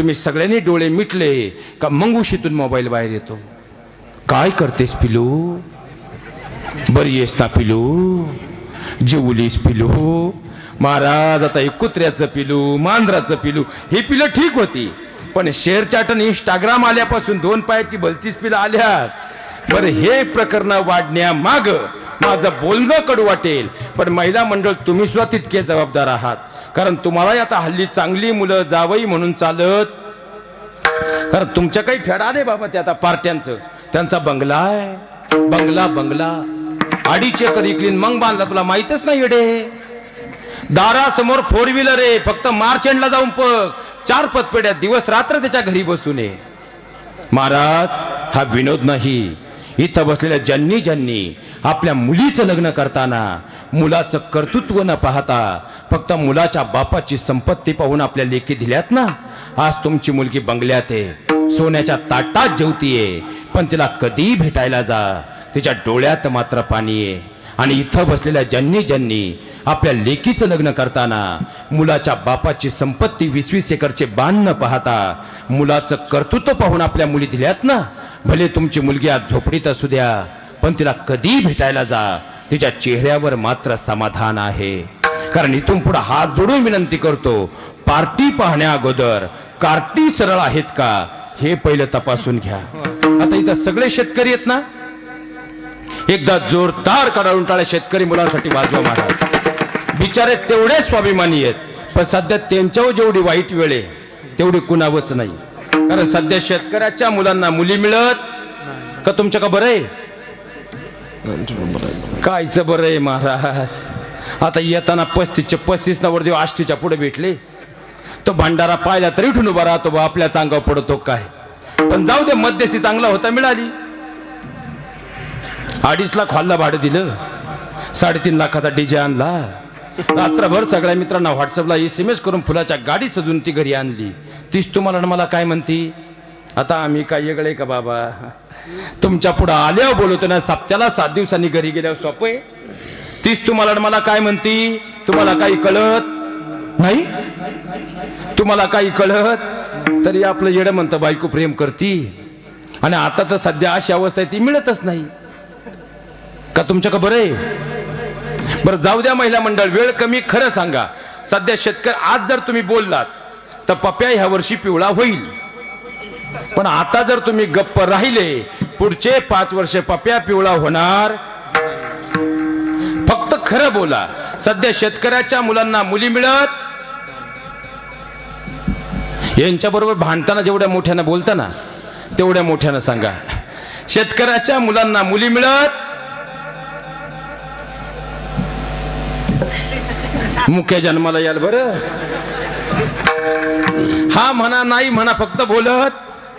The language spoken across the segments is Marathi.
तुम्ही सगळ्यांनी डोळे मिटले का मंगुशीतून मोबाईल बाहेर येतो? काय करतेस पिलू? बरी येस ना पिलू? जेवलीस पिलू? महाराज आता हे कुत्र्याचं पिलू मांजराचं पिलू ही पिलं ठीक होती. पण शेअर चॅट आणि इंस्टाग्राम आल्यापासून दोन पायाची भलतीच पिलं आल्यात. बरं हे प्रकरण वाढण्या माग माझं बोलणं कडू वाटेल. पण महिला मंडळ तुम्ही सुद्धा तितके जबाबदार आहात. कारण तुम्हालाही आता हल्ली चांगली मुलं जावई म्हणून चालत. कारण तुमच्या काही फेडा आले बाबा ते आता पार्ट्यांचं. त्यांचा बंगला आहे. बंगला बंगला. अडीच एकर इकलीन मग बांधला तुला माहितच नाही येडे. दारासमोर फोर व्हीलर आहे. फक्त मार्च एंडला जाऊन पग चार पतपेड्या दिवस रात्र त्याच्या घरी बसून ये. महाराज हा विनोद नाही. इथं बसलेल्या ज्यांनी ज्यांनी आपल्या मुलीचं लग्न करताना मुलाचं कर्तृत्व न पाहता फक्त मुलाच्या बापाची संपत्ती पाहून आपल्या लेखी दिल्यात ना? आज तुमची मुलगी बंगल्यात आहे. सोन्याच्या ताटात जेवतीये. पण तिला कधी भेटायला जा. तिच्या डोळ्यात मात्र पाणी आहे. आणि इथं बसलेल्या ज्यांनी ज्यांनी आपल्या लेकीचं लग्न करताना मुलाच्या बापाची संपत्ती वीस वीस एकरचे बांध न पाहता मुलाचं कर्तृत्व पाहून आपल्या मुली दिल्यात ना? भले तुमची मुलगी आज झोपडीत असू द्या पण तिला कधी भेटायला जा. तिच्या चेहऱ्यावर मात्र समाधान आहे. कारण इथून पुढे हात जोडून विनंती करतो पार्टी पाहण्या अगोदर कार्टी सरळ आहेत का? हे पहिलं तपासून घ्या. आता इथं सगळे शेतकरी आहेत ना? एकदा जोरदार कडाळून टाळ्या शेतकरी मुलांसाठी वाजवा महाराज. बिचारे तेवढे स्वाभिमानी आहेत पण सध्या त्यांच्यावर जेवढी वाईट वेळ आहे तेवढी कुणावच नाही. कारण सध्या शेतकऱ्याच्या मुलांना मुली मिळत का तुमच्या का बरं आहे? कायचं बरं आहे महाराज? आता येताना पस्तीसचे पस्तीस नवरदेव आष्टीच्या पुढे भेटले. तो भंडारा पाहिला तरी उठून उभा राहतो बा आपल्या चांगावर पडतो काय. पण जाऊ दे मध्यस्थी चांगला होता मिळाली. अडीच लाख हॉलला भाडं दिलं. साडेतीन लाखाचा डीजे आणला. रात्रभर सगळ्या मित्रांना व्हॉट्सअपला एस एम एस करून फुलाच्या गाडी सजून ती घरी आणली. तीच तुम्हाला आणि मला काय म्हणती? आता आम्ही काय येगळे का बाबा? तुमच्या पुढं आल्यावर बोलवतो ना सप्त्याला सात दिवसांनी घरी गेल्यावर सोपं आहे. तीच तुम्हाला आणि मला काय म्हणती? तुम्हाला काही कळत? नाही? तुम्हाला काही कळत? तरी आपलं येडं म्हणतं बायको प्रेम करती. आणि आता तर सध्या अशी अवस्था आहे ती मिळतच नाही. का तुमच्या का बरं आहे? बरं जाऊ द्या महिला मंडळ वेळ कमी खरं सांगा. सध्या शेतकरी आज जर तुम्ही बोललात तर पप्या ह्या वर्षी पिवळा होईल. पण आता जर तुम्ही गप्प राहिले पुढचे पाच वर्ष पप्या पिवळा होणार. फक्त खरं बोला सध्या शेतकऱ्याच्या मुलांना मुली मिळत? यांच्याबरोबर भांडताना जेवढ्या मोठ्यानं बोलताना तेवढ्या मोठ्यानं सांगा. शेतकऱ्याच्या मुलांना मुली मिळत? मुख्य जन्माला याल बर. हा म्हणा नाही म्हणा फक्त बोलत.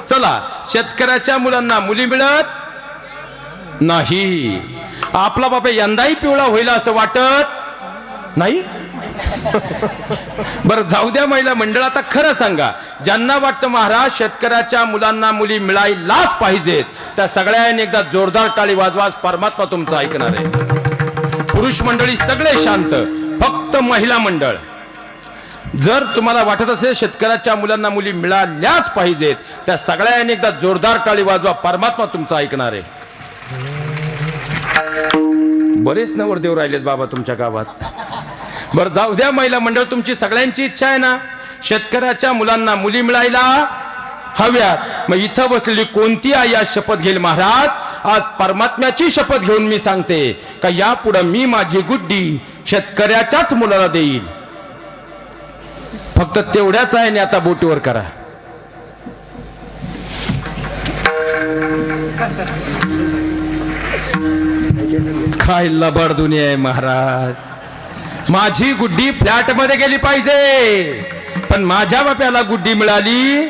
चला शेतकऱ्याच्या मुलांना मुली मिळत नाही. आपला बापा यंदाही पिवळा होईल असं वाटत नाही? बरं जाऊ द्या महिला मंडळ आता खरं सांगा. ज्यांना वाटतं महाराज शेतकऱ्याच्या मुलांना मुली मिळायलाच पाहिजेत त्या सगळ्यांनी एकदा जोरदार टाळी वाजवास परमात्मा तुमचं ऐकणार आहे. पुरुष मंडळी सगळे शांत. फक्त महिला मंडळ. जर तुम्हाला वाटत असेल शेतकऱ्याच्या मुलांना मुली मिळाल्याच पाहिजेत त्या सगळ्यांनी एकदा जोरदार टाळी वाजवा परमात्मा तुमचा ऐकणार आहे. बरेच नवरदेव राहिलेत बाबा तुमच्या गावात. बरं जाऊ द्या महिला मंडळ तुमची सगळ्यांची इच्छा आहे ना? शेतकऱ्याच्या मुलांना मुली मिळायला हव्यात. मग इथं बसलेली कोणती आई आज शपथ घेईल महाराज? आज परमात्म्याची शपथ घेऊन मी सांगते का यापुढं मी माझी गुड्डी शेतकऱ्याच्याच मुलाला देईल. फक्त तेवढ्याच आहे आता बोटीवर करा. काय लबड दुनिया आहे महाराज. माझी गुड्डी फ्लॅटमध्ये गेली पाहिजे. पण माझ्या बाप्याला गुड्डी मिळाली.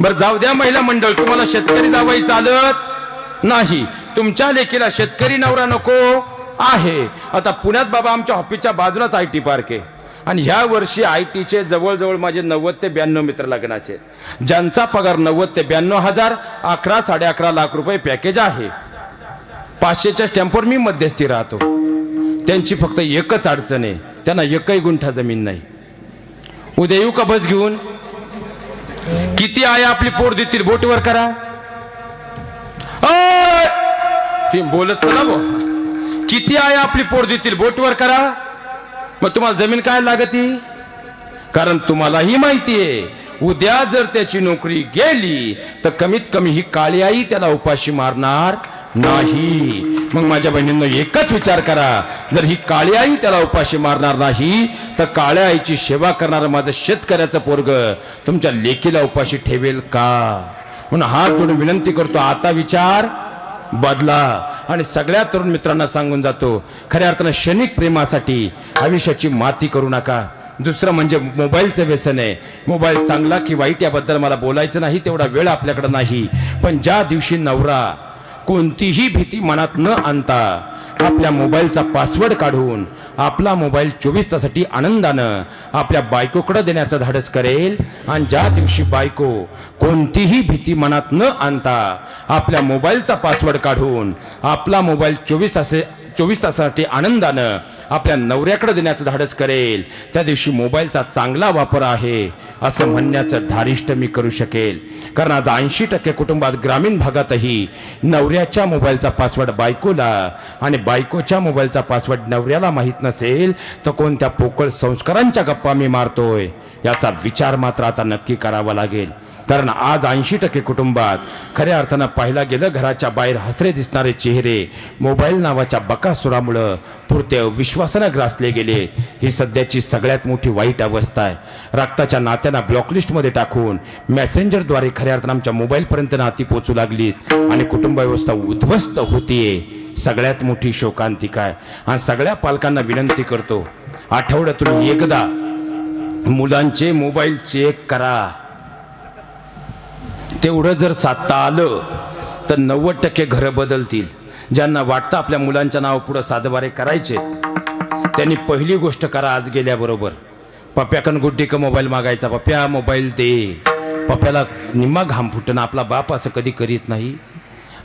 बर जाऊ द्या महिला मंडळ तुम्हाला शेतकरी जावाई चालत नाही. तुमच्या लेकीला शेतकरी नवरा नको. आहे. आता पुण्यात बाबा आमच्या ऑफिसच्या बाजूलाच आय टी पार्क आहे. आणि ह्या वर्षी आय टीचे जवळजवळ माझे नव्वद ते ब्याण्णव मित्र लग्नाचे आहेत. ज्यांचा पगार नव्वद ते ब्याण्णव हजार अकरा साडे अकरा लाख रुपये पॅकेज आहे. पाचशेच्या स्टॅम्पवर मी मध्यस्थी राहतो. त्यांची फक्त एकच अडचण आहे. त्यांना एकही गुंठा जमीन नाही. उद्या येऊ का बस घेऊन? किती आहे आपली पोट देतील? बोटवर करा. ती ते बोलत चला बुवा. किती आहे आपली पोट देतील? बोटवर करा. मग तुम्हाला जमीन काय लागती? कारण तुम्हालाही माहिती आहे उद्या जर त्याची नोकरी गेली तर कमीत कमी ही काळी आई त्याला उपाशी मारणार नाही. मग माझ्या बहिणींनो एकच विचार करा. जर ही काळी आई त्याला उपाशी मारणार नाही तर काळ्या आईची सेवा करणारं माझं शेतकऱ्याचं पोरग तुमच्या लेकीला उपाशी ठेवेल का? म्हणून हात जोडून विनंती करतो. आता विचार. बदला. आणि सगळ्या तरुण मित्रांना सांगून जातो खऱ्या अर्थानं क्षणिक प्रेमासाठी आयुष्याची माती करू नका. दुसरं म्हणजे मोबाईलचं व्यसन आहे. मोबाईल चांगला की वाईट याबद्दल मला बोलायचं नाही तेवढा वेळ आपल्याकडं नाही. पण ज्या दिवशी नवरा कोणतीही भीती मनात न आणता आपल्या मोबाईलचा पासवर्ड काढून आपला मोबाईल चोवीस तासाठी आनंदानं आपल्या बायकोकडं देण्याचं धाडस करेल. आणि ज्या दिवशी बायको कोणतीही भीती मनात न आणता आपल्या मोबाईलचा पासवर्ड काढून आपला मोबाईल चोवीस तासे चोवीस तासासाठी आनंदानं आपल्या नवऱ्याकडे देण्याचं धाडस करेल. त्या दिवशी मोबाईलचा चांगला वापर आहे असं म्हणण्याचं धारिष्ट मी करू शकेल. कारण आज ऐंशी टक्के कुटुंबात ग्रामीण भागातही नवऱ्याच्या मोबाईलचा पासवर्ड बायकोला आणि बायकोच्या मोबाईलचा पासवर्ड नवऱ्याला माहीत नसेल तर कोणत्या पोकळ संस्कारांच्या गप्पा मी मारतोय याचा विचार मात्र आता नक्की करावा लागेल. कारण आज ऐंशी टक्के कुटुंबात खऱ्या अर्थानं पाहिला गेलं घराच्या बाहेर हसरे दिसणारे चेहरे मोबाईल नावाच्या बकासुरामुळं पुरते विश्वासानं ग्रासले गेले. ही सध्याची सगळ्यात मोठी वाईट अवस्था आहे. रक्ताच्या नात्यांना ब्लॉकलिस्टमध्ये टाकून मेसेंजरद्वारे खऱ्या अर्थानं आमच्या मोबाईलपर्यंत नाती पोचू लागलीत. आणि कुटुंब व्यवस्था उद्ध्वस्त होतीये. सगळ्यात मोठी शोकांतिका आहे. आणि सगळ्या पालकांना विनंती करतो आठवड्यातून एकदा मुलांचे मोबाईल चेक करा. तेवढं जर साधता आलं तर नव्वद टक्के घरं बदलतील. ज्यांना वाटतं आपल्या मुलांच्या नाव पुढं साधवारे करायचे त्यांनी पहिली गोष्ट करा आज गेल्याबरोबर. पप्प्याकन गुड्डी का मोबाईल मागायचा? पप्प्या मोबाईल दे. पप्प्याला निम्मा घाम फुटणं आपला बाप असं कधी करीत नाही.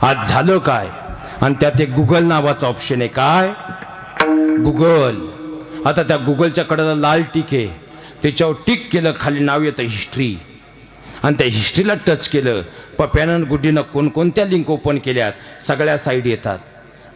आज झालं काय? आणि त्यात एक गुगल नावाचं ऑप्शन आहे. काय? गुगल. आता त्या गुगलच्या कडेला लाल टिक आहे. त्याच्यावर टिक केलं खाली नाव येतं हिस्ट्री आणि त्या हिस्ट्रीला टच केलं. पप्प्यानं गुड्डीनं कोणकोणत्या लिंक ओपन केल्यात? सगळ्या साईड येतात.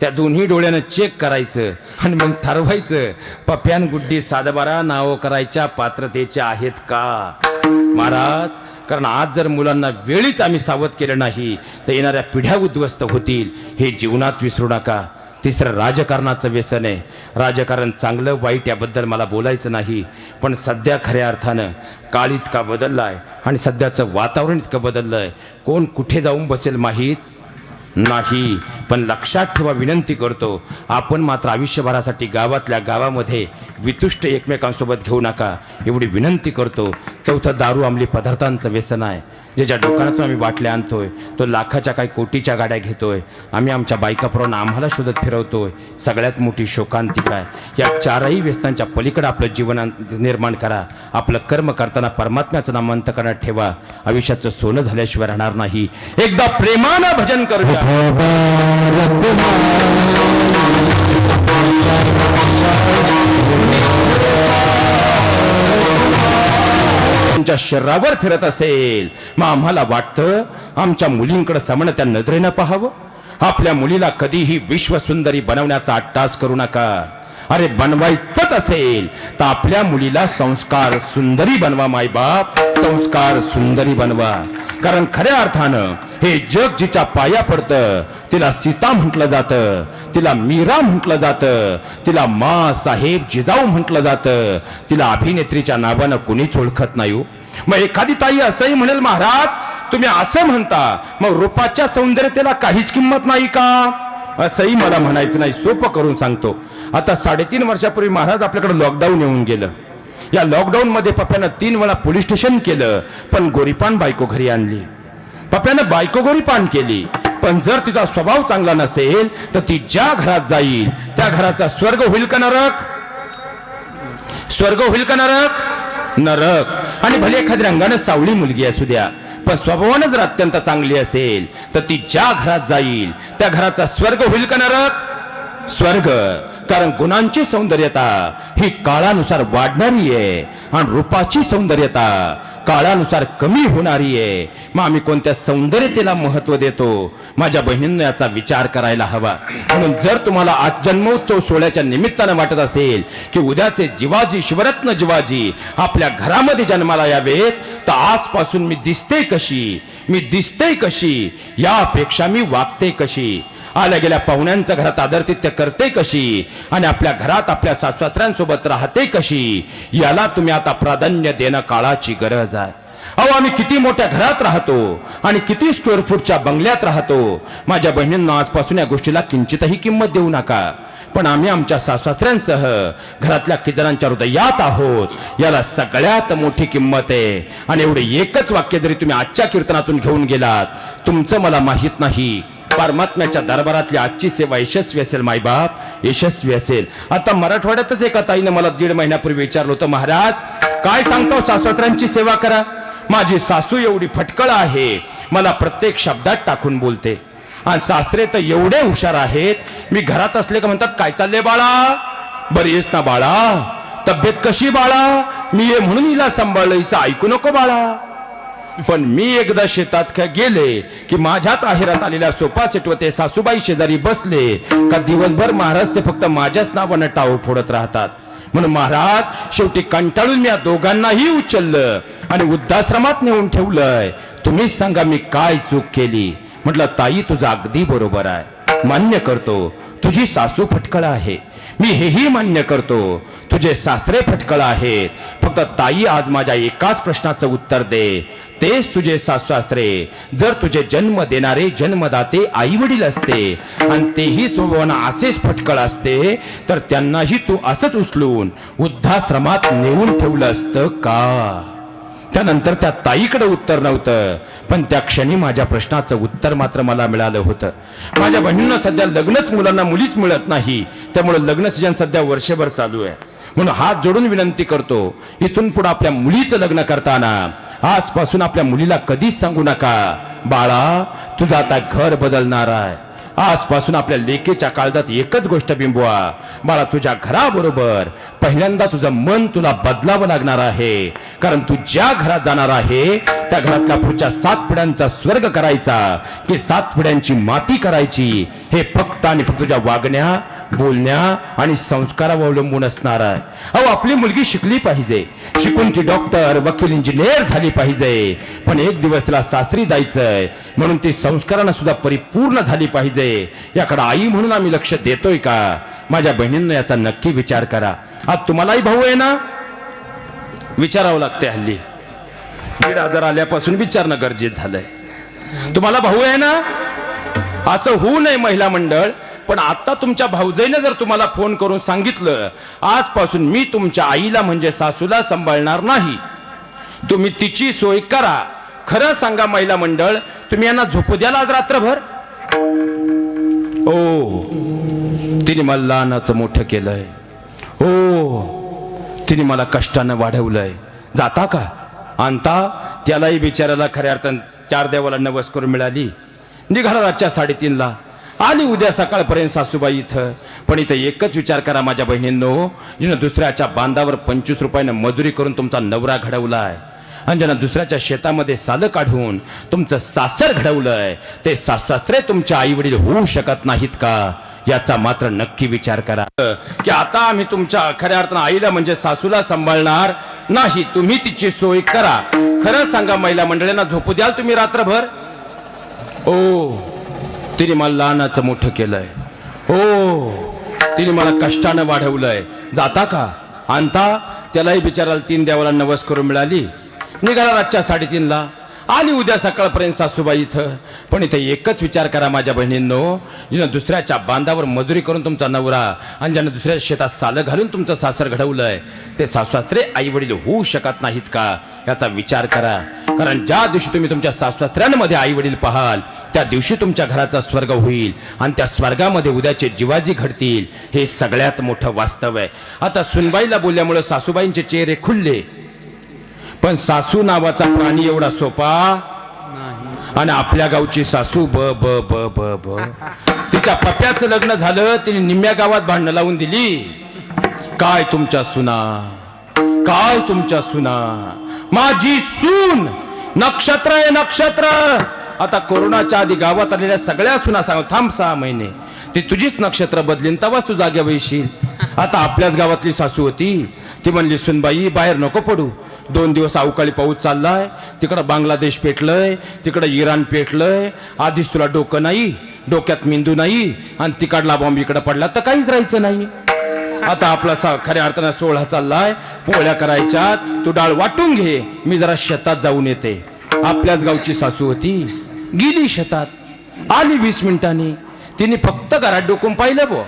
त्या दोन्ही डोळ्यानं चेक करायचं आणि मग ठरवायचं पप्यान गुड्डी सातबारा नावं करायच्या पात्रतेच्या आहेत का? महाराज कारण आज जर मुलांना वेळीच आम्ही सावध केलं नाही तर येणाऱ्या पिढ्या उद्ध्वस्त होतील. हे जीवनात विसरू नका. तिसरं राजकारणाचं व्यसन आहे. राजकारण चांगलं वाईट याबद्दल मला बोलायचं नाही पण सध्या खऱ्या अर्थानं काळ इतका बदलला आहे आणि सध्याचं वातावरण इतकं बदललं आहे कोण कुठे जाऊन बसेल माहीत? नाही पण लक्षात ठेवा विनंती करतो. आपण मात्र आयुष्यभरासाठी गावातल्या गावामध्ये वितुष्ट एकमेकांसोबत घेऊ नका. एवढी विनंती करतो. चौथं दारू अंमली पदार्थांचं व्यसन आहे. ज्याच्या दुकानातून आम्ही बाटल्या आणतोय तो लाखाच्या काही कोटीच्या गाड्या घेतोय आम्ही आमच्या बायकाप्रमाणे आम्हाला शोधत फिरवतोय सगळ्यात मोठी शोकांतिका आहे या चारही व्यसनांच्या पलीकडे आपलं जीवन निर्माण करा आपलं कर्म करताना परमात्म्याचं नाम करण्यात ठेवा आयुष्याचं सोनं झाल्याशिवाय राहणार नाही. एकदा प्रेमानं भजन करूया. त्यांच्या शरीरावर फिरत असेल. मग आम्हाला वाटतं आमच्या मुलींकडे समण त्या नजरेनं पाहावं. आपल्या मुलीला कधीही विश्वसुंदरी बनवण्याचा अट्टास करू नका. अरे बनवायचंच असेल. तर आपल्या मुलीला संस्कार सुंदरी बनवा मायबाप. संस्कार सुंदरी बनवा. कारण खऱ्या अर्थानं हे जग जिच्या पाया पडतं तिला सीता म्हटलं जातं तिला मीरा म्हटलं जातं तिला मा साहेब जिजाऊ म्हटलं जातं तिला अभिनेत्रीच्या नावानं कुणीच ओळखत नाही हो. मग एखादी ताई असंही म्हणेल महाराज तुम्ही असं म्हणता मग रूपाच्या सौंदर्यतेला काहीच किंमत नाही का? असंही मला म्हणायचं नाही सोपं करून सांगतो. आता साडेतीन वर्षापूर्वी महाराज आपल्याकडे लॉकडाऊन येऊन गेलं. या लॉकडाऊनमध्ये पप्प्यानं तीन वेळा पोलीस स्टेशन केलं पण गोरीपान बायको घरी आणली. पप्प्यानं बायको गोरीपान केली पण जर तिचा स्वभाव चांगला नसेल तर ती ज्या घरात जाईल त्या घराचा स्वर्ग होईल का नरक? स्वर्ग होईल का नरक? नरक. आणि भले एखाद्या रंगानं सावळी मुलगी असू द्या पण स्वभावानं जर अत्यंत चांगली असेल तर ती ज्या घरात जाईल त्या घराचा स्वर्ग होईल का नरक? स्वर्ग. कारण गुणांची सौंदर्यता ही काळानुसार वाढणारी आहे आणि रूपाची सौंदर्यता काळानुसार कमी होणारी आहे. मग आम्ही कोणत्या सौंदर्यतेला महत्त्व देतो? माझ्या बहिणींना याचा विचार करायला हवा. म्हणून जर तुम्हाला आज जन्मोत्सव सोहळ्याच्या निमित्तानं वाटत असेल की उद्याचे जिवाजी शिवरत्न जिवाजी आपल्या घरामध्ये जन्माला यावेत तर आजपासून मी दिसते कशी? मी दिसते कशी? यापेक्षा मी वागते कशी? आल्या गेल्या पाहुण्यांचं घरात आदरतिथ्य करते कशी? आणि आपल्या घरात आपल्या सासऱ्यांसोबत राहते कशी? याला तुम्ही आता प्राधान्य देणं काळाची गरज आहे. अहो आम्ही किती मोठ्या घरात राहतो आणि किती स्क्वेअर फूटच्या बंगल्यात राहतो. माझ्या बहिणींना आजपासून या गोष्टीला किंचितही किंमत देऊ नका. पण आम्ही आमच्या सासऱ्यांसह घरातल्या किजनांच्या हृदयात आहोत. याला सगळ्यात मोठी किंमत आहे. आणि एवढे एकच वाक्य जरी तुम्ही आजच्या कीर्तनातून घेऊन गेलात तुमचं मला माहीत नाही. परमात्म्याच्या दरबारातली आजची सेवा यशस्वी असेल मायबाप यशस्वी असेल. आता मराठवाड्यातच एका ताईनं मला दीड महिन्यापूर्वी विचारलं होतं महाराज काय सांगतो सासऱ्यांची सेवा करा? माझी सासू एवढी फटकळ आहे मला प्रत्येक शब्दात टाकून बोलते. आणि सासरे तर एवढे हुशार आहेत मी घरात असले का म्हणतात काय चालले बाळा? बरी येस ना बाळा. तब्येत कशी बाळा? मी ये म्हणून हिला सांभाळलं हिचं ऐकू नको बाळा. पण मी एकदा शेतात का गेले की माझ्याच आहेरात आलेल्या सोफा सेटवर ते सासूबाई शेजारी बसले का दिवसभर महाराज ते फक्त माझ्याच नावानं टाळू फोडत राहतात. म्हणून महाराज शेवटी कंटाळून मी या दोघांनाही उचललं आणि वृद्धाश्रमात नेऊन ठेवलंय. तुम्हीच सांगा मी काय चूक केली. म्हटलं ताई तुझं अगदी बरोबर आहे. मान्य करतो तुझी सासू फटकळ आहे. मी हेही मान्य करतो तुझे सासरे फटकळ आहेत. फक्त ताई आज माझ्या एकाच प्रश्नाचं उत्तर दे. तेच तुझे सासरे जर तुझे जन्म देणारे जन्मदाते आई वडील असते आणि तेही स्वभावना असेच फटकळ असते तर त्यांनाही तू असंच उचलून वृद्धाश्रमात नेऊन ठेवलं असतं का? त्यानंतर त्या ताईकडे उत्तर नव्हतं. पण त्या क्षणी माझ्या प्रश्नाचं उत्तर मात्र मला मिळालं होतं. माझ्या बहिणींना सध्या लग्नच मुलांना मुलीच मिळत नाही. त्यामुळे लग्न सीजन सध्या वर्षभर चालू आहे. म्हणून हात जोडून विनंती करतो इथून पुढे आपल्या मुलीचं लग्न करताना आजपासून आपल्या मुलीला कधीच सांगू नका. बाळा तुझं आता घर बदलणार आहे. आजपासून आपल्या लेकीच्या काळजात एकच गोष्ट बिंबवा. मला तुझ्या घराबरोबर पहिल्यांदा तुझं मन तुला बदलावं लागणार आहे. कारण तू ज्या घरात जाणार आहे त्या घरातल्या पुढच्या सात पिढ्यांचा स्वर्ग करायचा. की सात पिढ्यांची माती करायची. हे फक्त आणि फक्त तुझ्या वागण्या बोलण्या आणि संस्कारावर अवलंबून असणार आहे. अहो आपली मुलगी शिकली पाहिजे. शिकून ती डॉक्टर वकील इंजिनियर झाली पाहिजे. पण एक दिवस तिला सासरी जायचंय. म्हणून ती संस्कारानं सुद्धा परिपूर्ण झाली पाहिजे. याकडे आई म्हणून आम्ही लक्ष देतोय का? माझ्या बहिणींना याचा नक्की विचार करा. आज तुम्हालाही भाऊ आहे ना? विचारावं लागते हल्ली. दीड हजार आल्यापासून विचारणं गरजेचं झालंय. तुम्हाला भाऊ आहे ना? असं होऊ नये महिला मंडळ. पण आता तुमच्या भाऊजाईनं जर तुम्हाला फोन करून सांगितलं आजपासून मी तुमच्या आईला म्हणजे सासूला सांभाळणार नाही. तुम्ही तिची सोय करा. खरं सांगा महिला मंडळ तुम्ही यांना झोपू द्याल आज रात्रभर? ओ तिने मला लहानाचं मोठं केलंय. ओ तिने मला कष्टानं वाढवलंय. जाता का? आणता? त्यालाही बिचाराला खऱ्या अर्थानं चार देवाला नवस करून मिळाली. निघाला रातच्या साडेतीनला. आली उद्या सकाळपर्यंत सासूबाई इथं. पण इथं एकच विचार करा माझ्या बहिणींनो. जिनं दुसऱ्याच्या बांधावर पंचवीस रुपयानं मजुरी करून तुमचा नवरा घडवलाय आणि ज्यांना दुसऱ्याच्या शेतामध्ये सालं काढून तुमचं सासर घडवलंय ते सासरे तुमच्या आई वडील होऊ शकत नाहीत का? याचा मात्र नक्की विचार करा. की आता आम्ही तुमच्या खऱ्या अर्थानं आईला म्हणजे सासूला सांभाळणार नाही तुम्ही तिची सोय करा. खरं सांगा महिला मंडळींना झोपू द्याल तुम्ही रात्रभर? ओ तिने मला लहानाचं मोठं केलंय. हो तिने मला कष्टानं वाढवलंय. जाता का? आणता? त्यालाही बिचाराला तीन देवाला नवस करून मिळाली. निघाला रातच्या साडेतीनला. आली उद्या सकाळपर्यंत सासूबाई इथं. पण इथे एकच विचार करा माझ्या बहिणींनो. जिनं दुसऱ्याच्या बांधावर मजुरी करून तुमचा नवरा आणि ज्यानं दुसऱ्या शेतात सालं घालून तुमचं सासर घडवलंय ते सासरे आई वडील होऊ शकत नाहीत का? याचा विचार करा. कारण ज्या दिवशी तुम्ही तुमच्या सासऱ्यांमध्ये आई वडील पाहाल त्या दिवशी तुमच्या घराचा स्वर्ग होईल आणि त्या स्वर्गामध्ये उद्याचे जिवाजी घडतील हे सगळ्यात मोठं वास्तव आहे. आता सुनबाईला बोलल्यामुळे सासूबाईंचे चेहरे खुलले. पण सासू नावाचा प्राणी एवढा सोपा आणि आपल्या गावची सासू ब ब ब ब ब. तिच्या पप्याचं लग्न झालं तिने निम्म्या गावात भांडणं लावून दिली. काय तुमच्या सुना? काय तुमच्या सुना? माझी सून नक्षत्र आहे नक्षत्र. आता कोरोनाच्या आधी गावात आलेल्या सगळ्या सुना सांग थांब सहा महिने. ती तुझीच नक्षत्र बदलीन तेव्हाच तू जाग्या वैशील आता आपल्याच गावातली सासू होती. ती म्हणली सुनबाई बाहेर नको पडू. दोन दिवस अवकाळी पाऊस चाललाय तिकडं बांगलादेश पेटलंय तिकडं इराण पेटलंय. आधीच तुला डोकं नाही डोक्यात मेंदू नाही आणि तिकडला बॉम्ब इकडं पडला तर काहीच राहायचं नाही. आता आपला सा खऱ्या अर्थानं सोहळा चाललाय. पोळ्या करायच्यात. तू डाळ वाटून घे. मी जरा शेतात जाऊन येते. आपल्याच गावची सासू होती. गेली शेतात. आली वीस मिनिटांनी. तिने फक्त घरात डोकून पाहिलं बो.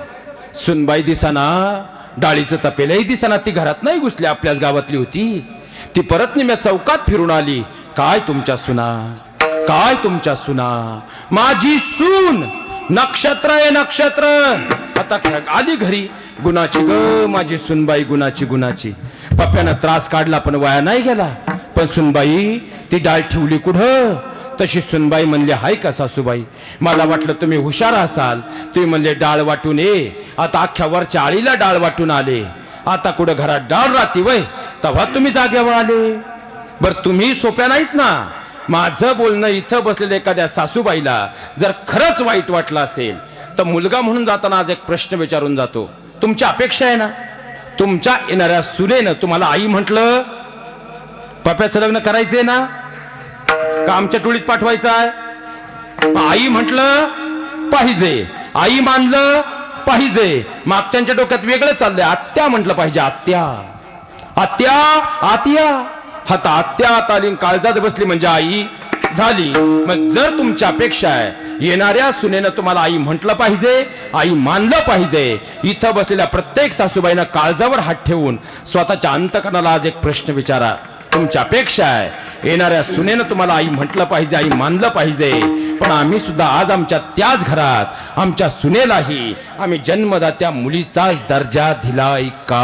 सुनबाई दिसाना. डाळीचं तपेलही दिसाना. ती घरात नाही घुसली. आपल्याच गावातली होती. ती परत निम्या चौकात फिरून आली. काय तुमच्या सुना? काय तुमच्या सुना? माझी सून. नक्षत्र आहे नक्षत्र. आता आली घरी. गुणाची ग माझी सुनबाई गुणाची गुणाची. पप्प्यानं त्रास काढला पण वाया नाही गेला. पण सुनबाई ती डाळ ठेवली कुठं? तशी सुनबाई म्हणली हाय का सासूबाई? मला वाटलं तुम्ही हुशार असाल. तुम्ही म्हणले डाळ वाटून ये. आता अख्ख्या वरच्या आळीला डाळ वाटून आले. आता कुठं घरात डाळ राहते वय? तेव्हा तुम्ही जाग्यावर आले. बर तुम्ही सोप्या नाहीत ना. माझं बोलणं इथं बसलेलं एखाद्या सासूबाईला जर खरंच वाईट वाटलं असेल तर मुलगा म्हणून जाताना आज एक प्रश्न विचारून जातो. तुमची अपेक्षा आहे ना? तुमच्या येणाऱ्या सुनेनं तुम्हाला आई म्हटलं पप्याचं लग्न करायचंय ना? का आमच्या टोळीत पाठवायचं आहे आई म्हटलं पाहिजे. आई मानलं पाहिजे. मागच्यांच्या डोक्यात वेगळं चाललंय. आत्या म्हटलं पाहिजे आत्या. आत्या आत्या. आता आत्या तालीम काळजात बसली म्हणजे आई. झाली. मग जर तुमची अपेक्षा आहे येणाऱ्या सुनेनं तुम्हाला आई म्हटलं पाहिजे आई मानलं पाहिजे इथं बसलेल्या प्रत्येक सासूबाईनं काळजावर हात ठेवून स्वतःच्या अंतकरणाला आज एक प्रश्न विचारा. तुमची अपेक्षा आहे येणाऱ्या सुनेनं तुम्हाला आई म्हटलं पाहिजे आई मानलं पाहिजे पण आम्ही सुद्धा आज आमच्या त्याच घरात आमच्या सुनेलाही आम्ही जन्मदात्या मुलीचाच दर्जा दिलाय का?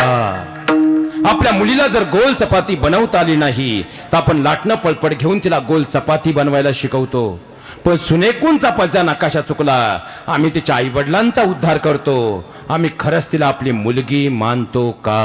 आपल्या मुलीला जर गोल चपाती बनवता आली नाही तर आपण लाटणं पळपड घेऊन तिला गोल चपाती बनवायला शिकवतो. पण सुनेकून चपातीचा नकाशा चुकला. आम्ही तिच्या आई वडिलांचा उद्धार करतो. आम्ही खरंच तिला आपली मुलगी मानतो का?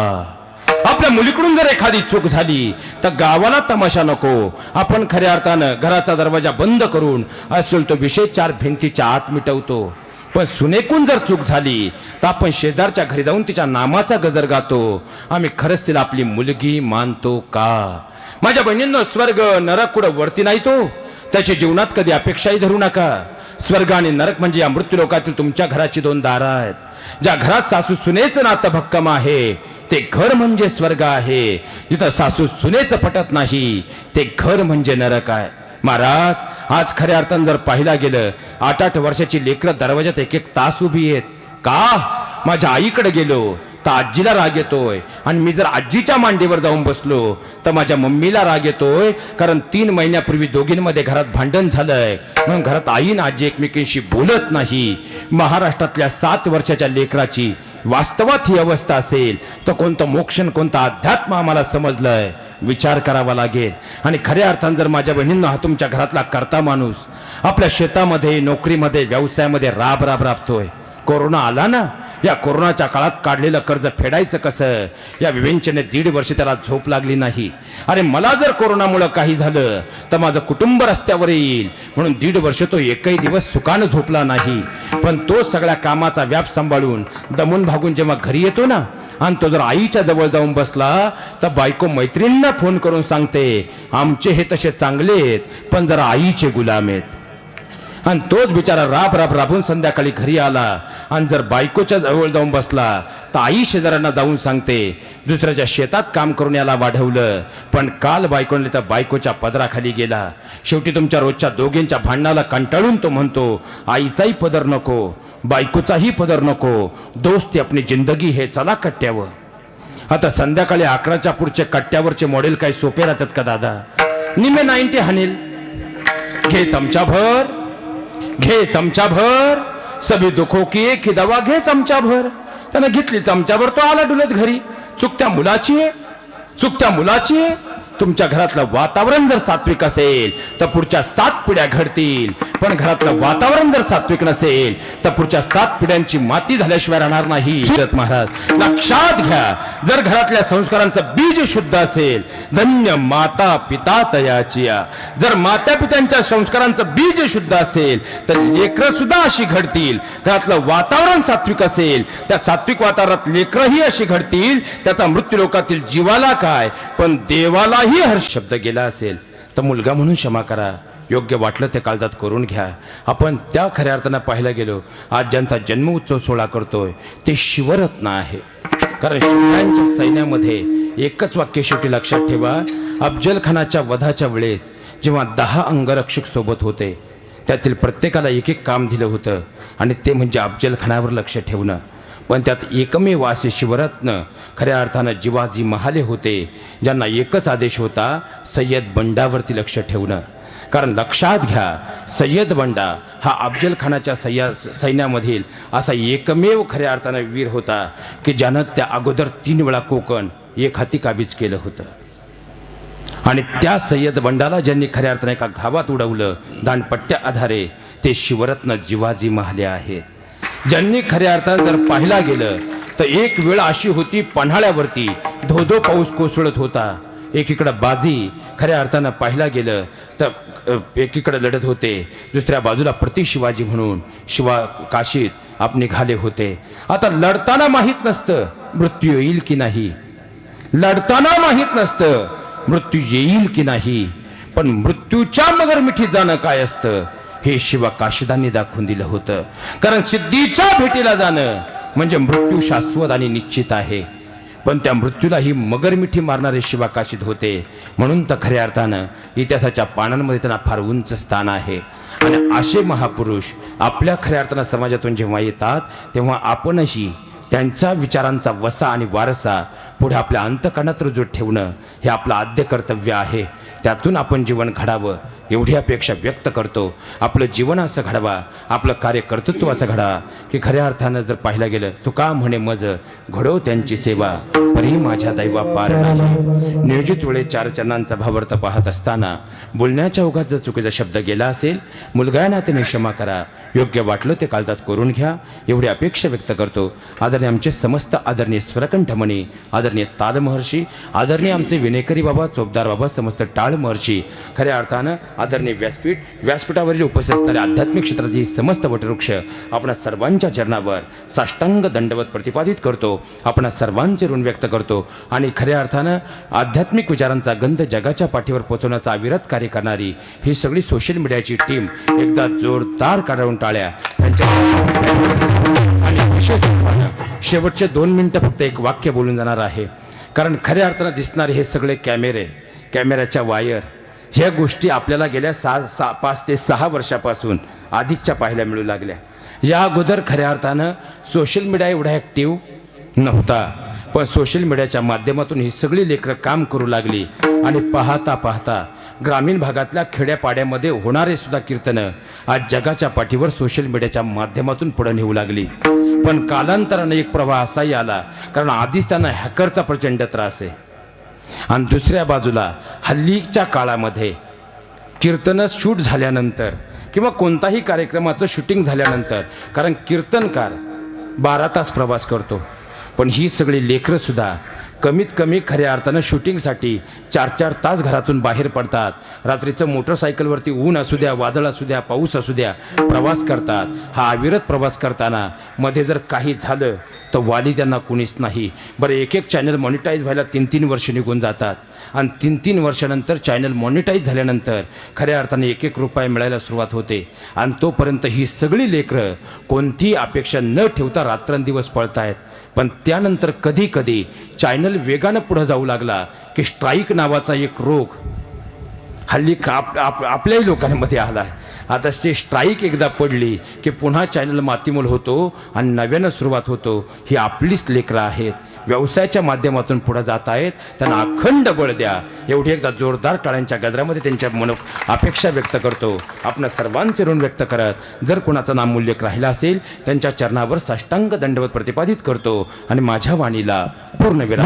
आपल्या मुलीकडून जर एखादी चूक झाली तर गावाला तमाशा नको. आपण खऱ्या अर्थानं घराचा दरवाजा बंद करून असेल तो विषय चार भिंतीच्या आत मिटवतो. पण सुनेकून जर चूक झाली तर आपण शेजारच्या घरी जाऊन तिच्या नामाचा गजर गातो. आम्ही खरंच तिला आपली मुलगी मानतो का? माझ्या बहिणींनो स्वर्ग नरक कुठं वरती नाही तो. त्याच्या जीवनात कधी अपेक्षाही धरू नका. स्वर्ग आणि नरक म्हणजे या मृत्यूलोकातील तुमच्या घराची दोन दारं आहेत. ज्या घरात सासू सुनेचं नातं भक्कम आहे ते घर म्हणजे स्वर्ग आहे. जिथं सासू सुनेचं पटत नाही ते घर म्हणजे नरक आहे. महाराज आज खऱ्या अर्थानं जर पाहिला गेलं आठ आठ वर्षाची लेकरं दरवाजात एक एक तास उभी आहेत. का? माझ्या आईकडे गेलो तर आजीला राग येतोय. आणि मी जर आजीच्या मांडीवर जाऊन बसलो तर माझ्या मम्मीला राग येतोय कारण तीन महिन्यापूर्वी दोघींमध्ये घरात भांडण झालंय. म्हणून घरात आई आजी एकमेकींशी बोलत नाही. महाराष्ट्रातल्या सात वर्षाच्या लेकराची वास्तवात ही अवस्था असेल तर कोणतं मोक्षण कोणतं अध्यात्म आम्हाला समजलंय. विचार करावा लागेल. आणि खऱ्या अर्थानं जर माझ्या बहिणींना हा तुमच्या घरातला करता माणूस आपल्या शेतामध्ये नोकरीमध्ये व्यवसायामध्ये राब राब राबतोय. कोरोना आला ना? या कोरोनाच्या काळात काढलेलं कर्ज फेडायचं कसं? या विवेंचने दीड वर्ष त्याला झोप लागली नाही. अरे मला जर कोरोनामुळं काही झालं तर माझं कुटुंब रस्त्यावर येईल. म्हणून दीड वर्ष तो एकही दिवस सुखानं झोपला नाही. पण तो सगळ्या कामाचा व्याप सांभाळून दमून भागून जेव्हा घरी येतो ना आणि तो जर आईच्या जवळ जाऊन बसला तर बायको मैत्रिणींना फोन करून सांगते आमचे हे तसे चांगले आहेत पण जरा आईचे गुलाम आहेत. आणि तोच बिचारा राब राब राबून संध्याकाळी घरी आला. आणि जर बायकोच्या जवळ जाऊन बसला तर आई शेजाऱ्यांना जाऊन सांगते दुसऱ्याच्या शेतात काम करून याला वाढवलं पण काल बायकोने तर बायकोच्या पदराखाली गेला. शेवटी तुमच्या रोजच्या दोघींच्या भांडणाला कंटाळून तो म्हणतो आईचाही पदर नको बायकोचाही पदर नको. दोस्ती आपली जिंदगी हे चला कट्ट्यावर. आता संध्याकाळी अकराच्या पुढचे कट्ट्यावरचे मॉडेल काही सोपे राहतात का दादा? निमे नाईन्टी हानील. घे चमचा भर घे चमचा भर सभी दुखो की एक ही दवा घे चमचा भर त्यानं घेतली चमचा भर तो आला डुलत घरी. चुकत्या मुलाची आहे. चुकत्या मुलाची आहे. तुमच्या घरातलं वातावरण जर सात्विक असेल तर पुढच्या सात पिढ्या घडतील. पण घरातलं वातावरण जर सात्विक नसेल तर पुढच्या सात पिढ्यांची माती झाल्याशिवाय राहणार नाही. शरद महाराज लक्षात घ्या. जर घरातल्या संस्कारांचं बीज शुद्ध असेल धन्य माता पिता तयाची जर माता पित्यांच्या संस्कारांचं बीज शुद्ध असेल तर लेकरं सुद्धा अशी घडतील. घरातलं वातावरण सात्विक असेल त्या सात्विक वातावरणात लेकरंही अशी घडतील. त्याचा मृत्यू लोकातील जीवाला काय? पण देवाला देवालाही हर्ष शब्द गेला असेल तर मुलगा म्हणून क्षमा करा. योग्य वाटलं ते काळजात करून घ्या. आपण त्या खऱ्या अर्थानं पाहायला गेलो आज ज्यांचा जन्म उत्सव सोहळा करतोय ते शिवरत्न आहे. कारण शिवरायांच्या सैन्यामध्ये एकच वाक्य शेवटी लक्षात ठेवा अफजल खानाच्या वधाच्या वेळेस जेव्हा दहा अंगरक्षक सोबत होते त्यातील प्रत्येकाला एक एक काम दिलं होतं आणि ते म्हणजे अफजल खानावर लक्ष ठेवणं. पण त्यात एकमेव असे शिवरत्न खऱ्या अर्थानं जिवाजी महाले होते ज्यांना एकच आदेश होता सय्यद बंडावरती लक्ष ठेवणं. कारण लक्षात घ्या सय्यद बंडा हा अफजल खानाच्या सैया सैन्यामधील असा एकमेव खऱ्या अर्थानं वीर होता की ज्यानं त्या अगोदर तीन वेळा कोकण एक हाती काबीज केलं होतं. आणि त्या सय्यद बंडाला ज्यांनी खऱ्या अर्थाने एका घावात उडवलं दानपट्ट्या आधारे ते शिवरत्न जिवाजी महाले आहेत. ज्यांनी खऱ्या अर्थानं जर पाहिला गेलं तर एक वेळ अशी होती पन्हाळ्यावरती. धोधो पाऊस कोसळत होता. एकीकडं बाजी खऱ्या अर्थानं पाहिला गेलं तर एकीकडं लढत होते. दुसऱ्या बाजूला प्रति शिवाजी म्हणून शिवा काशीत आप निघाले होते. आता लढताना माहीत नसतं मृत्यू येईल की नाही. लढताना माहीत नसतं मृत्यू येईल की नाही. पण मृत्यूच्या मगर मिठीत जाणं काय असतं? हे शिवा काशिदांनी दाखवून दिलं होतं. कारण सिद्धीच्या भेटीला जाणं म्हणजे मृत्यू शाश्वत आणि निश्चित आहे. पण त्या मृत्यूला ही मगरमिठी मारणारे शिवा काशीद होते. म्हणून तर खऱ्या अर्थानं इतिहासाच्या पानांमध्ये त्यांना फार उंच स्थान आहे. आणि असे महापुरुष आपल्या खऱ्या अर्थानं समाजातून जेव्हा येतात तेव्हा आपणही त्यांच्या विचारांचा वसा आणि वारसा पुढे आपल्या अंतकणात रुजू ठेवणं हे आपलं आद्य कर्तव्य आहे. त्यातून आपण जीवन घडावं. एवढी अपेक्षा व्यक्त करतो आपलं जीवन असं घडवा आपलं कार्य कर्तृत्व असं घडा की खऱ्या अर्थानं जर पाहिलं गेलं तू का म्हणे मज घडव त्यांची सेवा परी माझ्या दैवा पार नाही. नियोजित वेळेस चार चरणांचा भावार्थ पाहत असताना बोलण्याच्या ओघात जर चुकीचा शब्द गेला असेल मुलगा नात्याने क्षमा करा योग्य वाटलं ते काळजात करून घ्या. एवढी अपेक्षा व्यक्त करतो. आदरणीय आमचे समस्त आदरणीय स्वरकंठमणी आदरणीय ताल महर्षी आदरणीय आमचे विनेकरी बाबा चोपदार बाबा समस्त टाळ महर्षी. खऱ्या अर्थानं आदरणीय व्यासपीठ व्यासपीठावरील उपस्थित असणारे आध्यात्मिक क्षेत्रातील समस्त वटवृक्ष आपणा सर्वांच्या चरणावर साष्टांग दंडवत प्रतिपादित करतो. आपणा सर्वांचे ऋण व्यक्त करतो. आणि खऱ्या अर्थानं आध्यात्मिक विचारांचा गंध जगाच्या पाठीवर पोहोचवण्याचा अविरत कार्य करणारी ही सगळी सोशल मीडियाची टीम एकदा जोरदार काढून टाळ्या त्यांच्या आणि विशेष शेवटचे दोन मिनटं फक्त एक वाक्य बोलून जाणार आहे. कारण खऱ्या अर्थानं दिसणारे हे सगळे कॅमेरे कॅमेऱ्याच्या वायर ह्या गोष्टी आपल्याला गेल्या सहा सा पाच ते सहा वर्षापासून अधिकच्या पाहायला मिळू लागल्या. या अगोदर खऱ्या अर्थानं सोशल मीडिया एवढा ॲक्टिव्ह नव्हता. पण सोशल मीडियाच्या माध्यमातून ही सगळी लेकरं काम करू लागली आणि पाहता पाहता ग्रामीण भागातल्या खेड्यापाड्यामध्ये होणारे सुद्धा कीर्तनं आज जगाच्या पाठीवर सोशल मीडियाच्या माध्यमातून पुढे नेऊ लागली. पण कालांतराने एक प्रवाह असाही आला कारण आधीच त्यांना हॅकरचा प्रचंड त्रास आहे. आणि दुसऱ्या बाजूला हल्लीच्या काळामध्ये कीर्तनं शूट झाल्यानंतर किंवा कोणताही कार्यक्रमाचं शूटिंग झाल्यानंतर कारण कीर्तनकार बारा तास प्रवास करतो. पण ही सगळी लेकरंसुद्धा कमीत कमी खऱ्या अर्थानं शूटिंगसाठी चार चार तास घरातून बाहेर पडतात. रात्रीचं मोटरसायकलवरती ऊन असू द्या वादळ असू द्या पाऊस असू द्या प्रवास करतात. हा अविरत प्रवास करताना मध्ये जर काही झालं तर वाली त्यांना कुणीच नाही. बरं एक एक चॅनल मॉनिटाईज व्हायला तीन तीन वर्ष निघून जातात. आणि तीन तीन वर्षानंतर चॅनल मॉनिटाईज झाल्यानंतर खऱ्या अर्थाने एक एक रुपये मिळायला सुरुवात होते. आणि तोपर्यंत ही सगळी लेकरं कोणतीही अपेक्षा न ठेवता रात्रंदिवस पळतायत. पण त्यानंतर कधी कधी चॅनल वेगानं पुढं जाऊ लागला की स्ट्राईक नावाचा एक रोग हल्ली आप, आप, आपल्याही लोकांमध्ये आला आता ते स्ट्राईक एकदा पडली की पुन्हा चॅनल मातीमोल होतो आणि नव्यानं सुरुवात होतो ही आपलीच लेकरं आहेत. व्यवसायाच्या माध्यमातून पुढे जात आहेत. त्यांना अखंड बळ द्या. एवढी एकदा जोरदार टाळ्यांच्या गजरामध्ये त्यांच्या मनो अपेक्षा व्यक्त करतो. आपण सर्वांचे ऋण व्यक्त करत जर कोणाचं नाम मूल्यक राहिला असेल त्यांच्या चरणावर साष्टांग दंडवत प्रतिपादित करतो. आणि माझ्या वाणीला पूर्ण विराम.